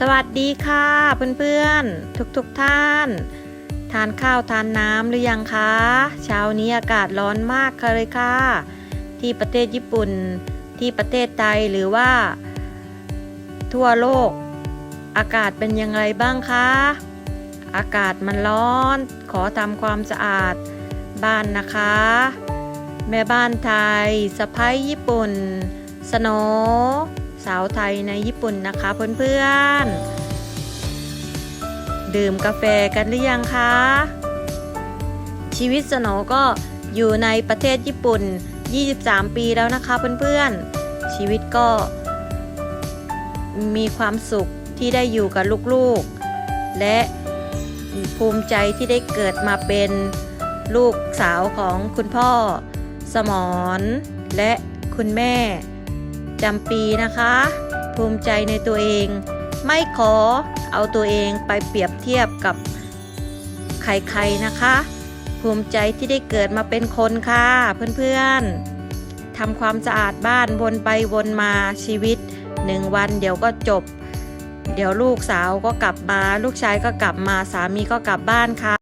สวัสดีค่ะเพื่อนๆ ทุกๆทท่าน ทานข้าวทานน้ำหรือยังคะเช้านี้อากาศร้อนมากค่ะเลยค่ะ ที่ประเทศญี่ปุ่นที่ประเทศไทยหรือว่า ทั่วโลก อากาศเป็นยังไงบ้างคะอากาศมันร้อน ขอทำความสะอาดบ้านนะคะ แม่บ้านไทยสะพ้ายญี่ปุ่น สโน สาวไทยในญี่ปุ่นนะคะเพื่อนๆ ดื่มกาแฟกันหรือยังคะ ชีวิตสโนก็อยู่ในประเทศญี่ปุ่น 23 ปีแล้วนะคะเพื่อนๆ ชีวิตก็มีความสุขที่ได้อยู่กับลูกๆ และภูมิใจที่ได้เกิดมาเป็นลูกสาวของคุณพ่อสมรและคุณแม่ จำปีนะคะ ภูมิใจในตัวเอง ไม่ขอเอาตัวเองไปเปรียบเทียบกับใครๆนะคะ ภูมิใจที่ได้เกิดมาเป็นคนค่ะเพื่อนๆทำความสะอาดบ้านวนไปวนมาชีวิตหนึ่งวันเดี๋ยวก็จบ เดี๋ยวลูกสาวก็กลับมา ลูกชายก็กลับมาสามีก็กลับบ้านค่ะ